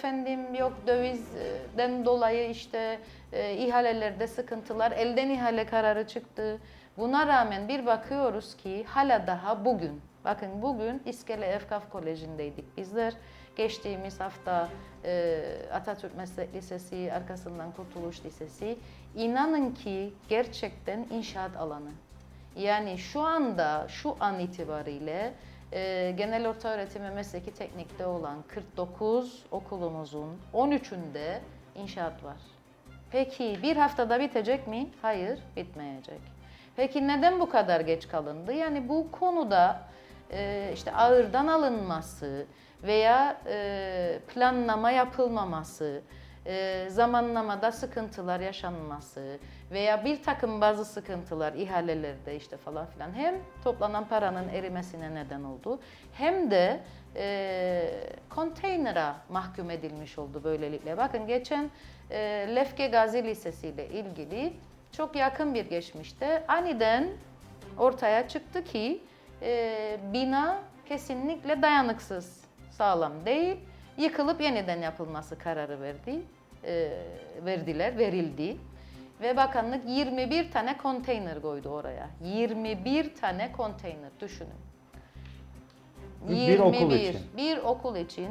efendim yok dövizden dolayı işte e, ihalelerde sıkıntılar, elden ihale kararı çıktı. Buna rağmen bir bakıyoruz ki hala daha bugün, bakın bugün İskele Efkaf Koleji'ndeydik bizler. Geçtiğimiz hafta e, Atatürk Meslek Lisesi, arkasından Kurtuluş Lisesi. İnanın ki gerçekten inşaat alanı. Yani şu anda, şu an itibariyle e, genel orta öğretim ve mesleki teknikte olan 49 okulumuzun 13'ünde inşaat var. Peki bir haftada bitecek mi? Hayır, bitmeyecek. Peki neden bu kadar geç kalındı? Yani bu konuda e, işte ağırdan alınması veya e, planlama yapılmaması, e, zamanlamada sıkıntılar yaşanması veya bir takım bazı sıkıntılar ihalelerde işte falan filan hem toplanan paranın erimesine neden oldu hem de e, konteynera mahkum edilmiş oldu böylelikle. Bakın geçen e, Lefke Gazi Lisesi ile ilgili çok yakın bir geçmişte aniden ortaya çıktı ki e, bina kesinlikle dayanıksız, sağlam değil. Yıkılıp yeniden yapılması kararı verdi, e, verdiler, verildi. Ve bakanlık 21 tane konteyner koydu oraya. 21 tane konteyner düşünün. Bir okul için. Bir okul için.